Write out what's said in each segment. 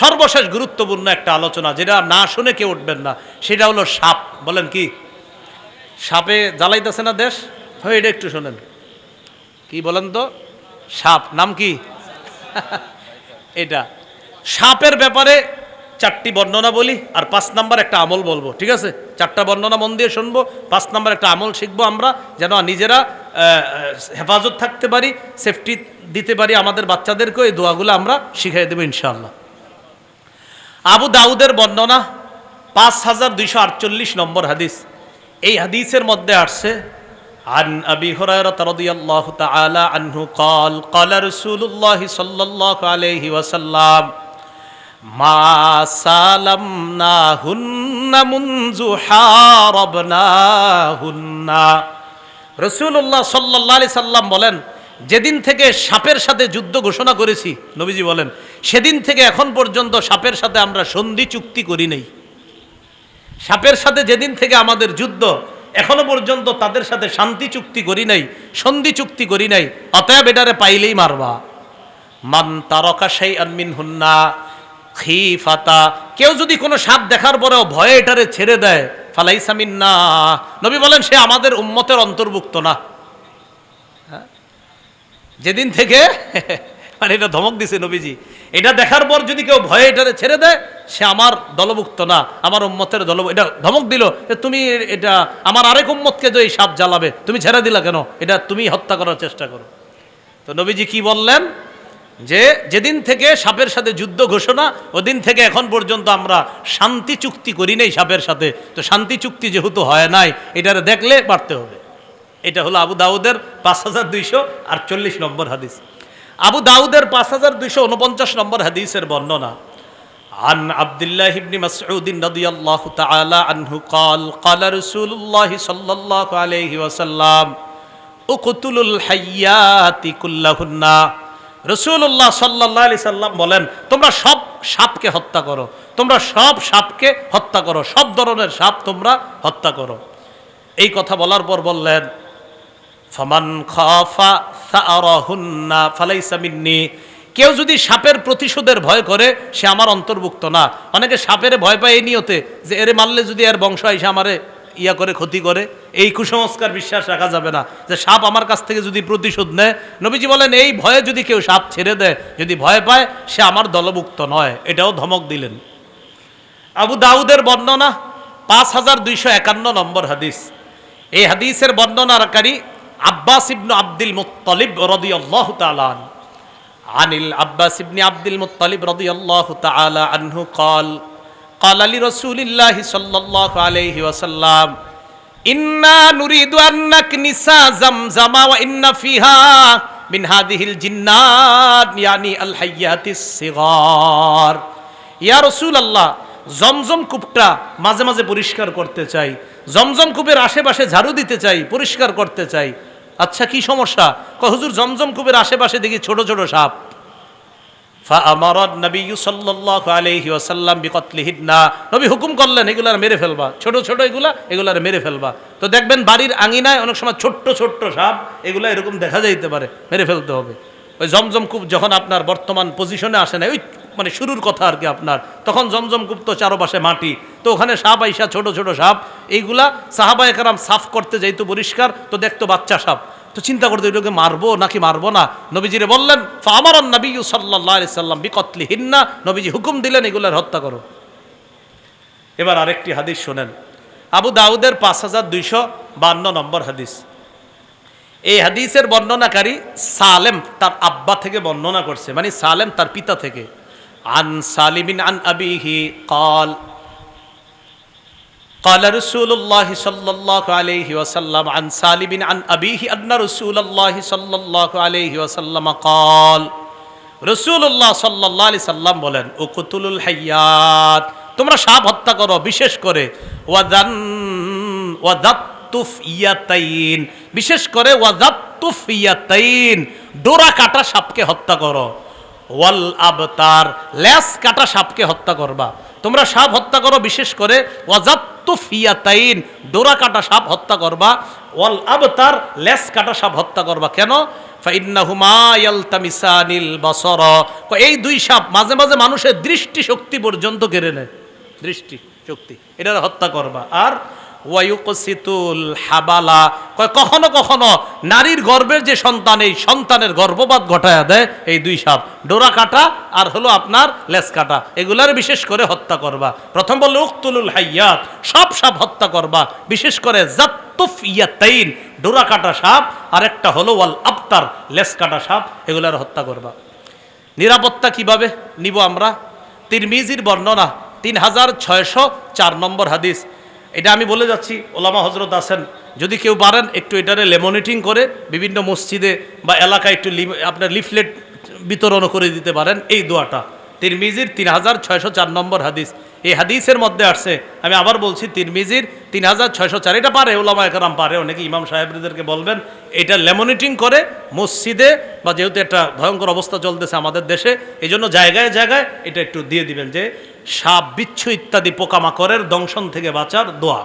সর্বশেষ গুরুত্বপূর্ণ একটা আলোচনা, যেটা না শুনে কেউ উঠবেন না, সেটা হলো সাপ। বলেন কি? সাপে জ্বালাইতেছে না দেশ? হয়, এটা একটু শোনেন। কি বলেন তো? সাপ, নাম কি? এটা। সাপের ব্যাপারে চারটি বর্ণনা বলি, আর পাঁচ নাম্বার একটা আমল বলব, ঠিক আছে? চারটা বর্ণনা মন দিয়ে শুনব, পাঁচ নাম্বার একটা আমল শিখব আমরা, যেন নিজেরা হেফাজত থাকতে পারি, সেফটি দিতে পারি আমাদের বাচ্চাদেরকেও, এই দোয়াগুলো আমরা শিখাই দেবো ইনশাআল্লাহ। আবু দাউদের বর্ণনা পাঁচ হাজার দুইশো আটচল্লিশ নম্বর হাদিস এই হাদিসের মধ্যে আসছে عن أبي هريرة رضي الله تعالى عنه قال قال رسول الله صلى الله عليه وسلم ما سالمناهن منذ حاربناهن রসুল্লাহ সাল্লাহ আলি সাল্লাম বলেন যেদিন থেকে সাপের সাথে যুদ্ধ ঘোষণা করেছি, নবীজি বলেন, সেদিন থেকে এখন পর্যন্ত সাপের সাথে আমরা সন্ধি চুক্তি করি নাই। সাপের সাথে যেদিন থেকে আমাদের যুদ্ধ, এখনও পর্যন্ত তাদের সাথে শান্তি চুক্তি করি নাই, সন্ধি চুক্তি করি নাই, অতএব এটারে পাইলেই মারবা। মান তারকা সেই আনমিন হুন্না খিফাতা, কেউ যদি কোনো সাপ দেখার পরেও ভয়ে এটারে ছেড়ে দেয় ফালাইসামিন না নবী বলেন, সে আমাদের উম্মতের অন্তর্ভুক্ত না? যেদিন থেকে মানে এটা ধমক দিছে নবীজি। এটা দেখার পর যদি কেউ ভয়ে এটারে ছেড়ে দেয়, সে আমার দলভুক্ত না, আমার উম্মতের দল এটা ধমক দিল যে তুমি এটা, আমার আরেক উম্মতকে যে এই সাপ জ্বালাবে, তুমি ছেড়ে দিলা কেন? এটা তুমি হত্যা করার চেষ্টা করো। তো নবীজি কি বললেন? যে যেদিন থেকে সাপের সাথে যুদ্ধ ঘোষণা, ওদিন থেকে এখন পর্যন্ত আমরা শান্তি চুক্তি করি নাই সাপের সাথে। তো শান্তি চুক্তি যেহেতু হয় নাই, এটারে দেখলে পারতে হবে। এটা হলো আবু দাউদের পাঁচ হাজার দুইশো আটচল্লিশ নম্বর হাদিস আবু দাউদের পাঁচ হাজার দুইশো উনপঞ্চাশ নম্বর হাদিসের বর্ণনা عن عبد الله بن مسعود رضي الله تعالى عنه قال قال رسول الله صلى الله عليه وسلم اقتلوا الحيات كلهن রসুল্লাহ সাল্লাহ আলি সাল্লাম বলেন তোমরা সব সাপকে হত্যা করো তোমরা সব সাপকে হত্যা করো সব ধরনের সাপ তোমরা হত্যা করো এই কথা বলার পর বললেন ফমান খাফা সাআরাহুন্না ফালাইসা মিন্নি। কেউ যদি সাপের প্রতিশোধের ভয় করে, সে আমার অন্তর্ভুক্ত না। অনেকে সাপের ভয় পায় এই নিয়তে যে এরে মারলে যদি এর বংশ এসে আমারে ইয়া করে, ক্ষতি করে, এই কুসংস্কার বিশ্বাস রাখা যাবে না। যে সাপ আমার কাছ থেকে যদি প্রতিশোধ নেয়, নবীজি বলেন, এই ভয়ে যদি কেউ সাপ ছেড়ে দেয়, যদি ভয় পায়, সে আমার দলভুক্ত নয়। এটাও ধমক দিলেন। আবু দাউদের বর্ণনা পাঁচ হাজার দুইশো একান্ন নম্বর হাদিস। এই হাদিসের বর্ণনাকারী আব্বাস ইবনু আব্দুল মুত্তালিব রাদিয়াল্লাহু তাআলা আনহু। আনিল আব্বাস ইবনি আব্দুল মুত্তালিব রাদিয়াল্লাহু তাআলা আনহু قال قال لرسول الله صلى الله عليه وسلم إنا نريد أن نكنس زمزم وإن فيها من هذه الجنات يعني الحيات الصغار ইয়া রসুল আল্লাহ জমজম কূপটা মাঝে মাঝে পরিষ্কার করতে চাই জমজম কূপের আশেপাশে ঝাড়ু দিতে চাই পরিষ্কার করতে চাই আচ্ছা কি সমস্যা? ক হুজুর, জমজম কূপের আশেপাশে দেখি ছোট ছোট সাপ। নবী হুকুম করলেন এগুলার মেরে ফেলবা। ছোট ছোট এগুলা এগুলার মেরে ফেলবা। তো দেখবেন বাড়ির আঙিনায় অনেক সময় ছোট্ট ছোট্ট সাপ, এগুলা এরকম দেখা যাইতে পারে, মেরে ফেলতে হবে। ওই জমজম কূপ যখন আপনার বর্তমান পজিশনে আসে না, ওই মানে শুরুর কথা আর কি আপনার। তখন জমজম কূপ তো চারপাশে মাটি। তো ওখানে সাপ আইসা, ছোট ছোট সাপ। এইগুলা সাহাবা একরাম সাফ করতে যাইতো পরিষ্কার, তো দেখতো বাচ্চা সাপ। তো চিন্তা করতে, এটাকে মারবো নাকি মারবো না? নবীজিরে বললেন আমার নবী সাল্লাহ সাল্লাম বিকতলি হিন্না নবীজি হুকুম দিলেন এগুলার হত্যা করো। এবার আরেকটি হাদিস শোনেন। আবু দাউদের পাঁচ হাজার দুইশো বান্ন নম্বর হাদিস। এই হাদিসের বর্ণনাকারী সালেম তার আব্বা থেকে বর্ণনা করছে মানে সালেম তার পিতা থেকে। আন সালিমিন আন আবিহি কল قال رسول الله صلى الله عليه وسلم عن سالم عن أبيه أن رسول الله صلى الله عليه وسلم قال رسول الله صلى الله عليه وسلم বলেন উকুতুলুল হাইয়াত তোমরা সাপ হত্যা করো বিশেষ করে ওয়াদান ওয়াদাতুফ ইয়াতাইন বিশেষ করে ওয়াদাতুফ ইয়াতাইন ডোরা কাটা সাপকে হত্যা করো ওয়াল আবতার ল্যাস কাটা সাপকে হত্যা করবা। তোমরা সাপ হত্যা করো বিশেষ করে ওয়াজাত জাত্তুফিয়াতাইন ডোরা কাটা সাপ হত্যা করবা। ওয়াল আবতার, লেস কাটা সাপ হত্যা করবা। কেন? এই দুই সাপ মাঝে মাঝে মানুষের দৃষ্টি শক্তি পর্যন্ত কেড়ে নেয়। দৃষ্টি শক্তি এটা হত্যা করবা। আর ওয়ায়ুকসিতুল হাবালা। কখনো কখনো নারীর গর্ভের যে সন্তান, এই সন্তানের গর্ভপাত ঘটায়া দেয় এই দুই সাপ। ডোরা কাটা আর হলো আপনার লেস কাটা। এগুলার বিশেষ করে হত্যা করবা। প্রথম বলল, উক্তুলুল হাইয়াত। সব সাপ হত্যা করবা। বিশেষ করে জাত্তুফ ইয়াতাইন, ডোরা কাটা সাপ। আর একটা হলো, ওয়াল আবতার লেস কাটা সাপ। এগুলার হত্যা করবা। নিরাপত্তা কীভাবে নিব আমরা? তিরমিজির বর্ণনা, তিন হাজার ছয়শো চার নম্বর হাদিস। এটা আমি বলে যাচ্ছি, ওলামা হজরত আছেন। যদি কেউ পারেন একটু এটারে লেমনিটিং করে, বিভিন্ন মসজিদে বা এলাকায় একটু আপনার লিফলেট বিতরণ করে দিতে পারেন, এই দোয়াটা। তিরমিজির তিন হাজার ছয়শো চার নম্বর হাদিস। এই হাদিসের মধ্যে আসছে, আমি আবার বলছি, তিরমিজির তিন হাজার ছয়শো চার, এটা পারে, ওলামা একরাম পারে, অনেকে ইমাম সাহেবদেরকে বলবেন, এটা লেমনিটিং করে মসজিদে, বা যেহেতু একটা ভয়ঙ্কর অবস্থা চলতেছে আমাদের দেশে এই জন্য জায়গায় জায়গায় এটা একটু দিয়ে দিবেন যে সাপ, বিচ্ছু ইত্যাদি পোকামাকড়ের দংশন থেকে বাঁচার দোয়া।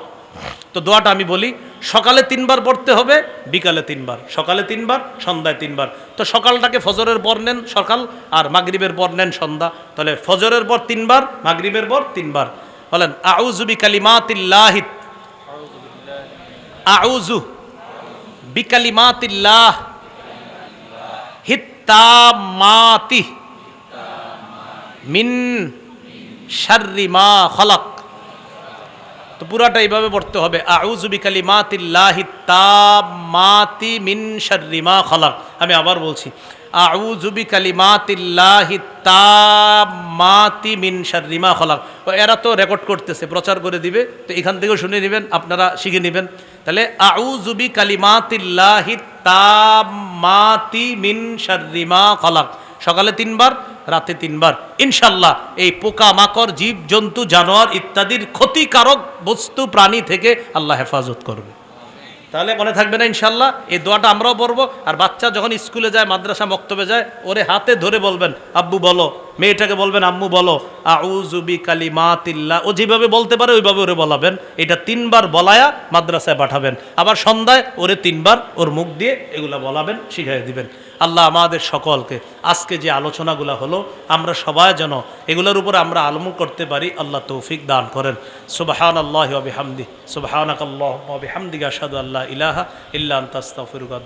তো দোয়াটা আমি বলি, সকালে তিনবার পড়তে হবে, বিকালে তিনবার। সকালে তিনবার, সন্ধ্যায় তিনবার। তো সকালটাকে ফজরের পর নেন সকাল, আর মাগরিবের পর নেন সন্ধ্যা। তাহলে ফজরের পর তিনবার, মাগরিবের পর তিনবার। বলেন আউজু আউজুবি কালিমাতিল্লাহিত আউজু বিকালিমাতিল্লাহ হিত্তামাতি মিন শাররি মা খলাক। তো পুরাটা এইভাবে পড়তে হবে। আউযু বিকালিমাতিল্লাহি তাম্মাতি মিন শাররি মা খলাক। আমি আবার বলছি, আউযু বিকালিমাতিল্লাহি তাম্মাতি মিন শাররি মা খলাক। ও এরা তো রেকর্ড করতেছে, প্রচার করে দিবে, তো এখান থেকেও শুনে নেবেন, আপনারা শিখে নেবেন। তাহলে আউযু বিকালিমাতিল্লাহি তাম্মাতি মিন শাররি মা খলাক। সকালে তিনবার রাতে তিনবার। ইনশাল্লাহ এই পোকা মাকড় জীব জন্তু জানোয়ার ইত্যাদির ক্ষতিকারক বস্তু, প্রাণী থেকে আল্লাহ হেফাজত করবে। তাহলে মনে থাকবে না ইনশাল্লাহ এই দোয়াটা আমরাও পড়ব, আর বাচ্চা যখন স্কুলে যায়, মাদ্রাসা মক্তবে যায়, ওরে হাতে ধরে বলবেন, আব্বু বলো। মেয়েটাকে বলবেন, আম্মু, বলো আউজুবি কালি মাতিল্লা ও যেভাবে বলতে পারে, ওইভাবে ওরে বলাবেন। এটা তিনবার বলায়া মাদ্রাসায় পাঠাবেন। আবার সন্ধ্যায় ওরে তিনবার ওর মুখ দিয়ে এগুলা বলাবেন শিখাই দিবেন। আল্লাহ আমাদের সকলকে আজকে যে আলোচনাগুলো হলো, আমরা সবাই যেন এগুলোর উপরে আমরা আলমু করতে পারি, আল্লাহ তৌফিক দান করেন। সুবাহান আল্লাহ বিহামদি সুবাহানাক আল্লাহ বিহামদিকা আশহাদু আল্লাহ ইলাহা ইল্লা আনতা, আস্তাগফিরুকা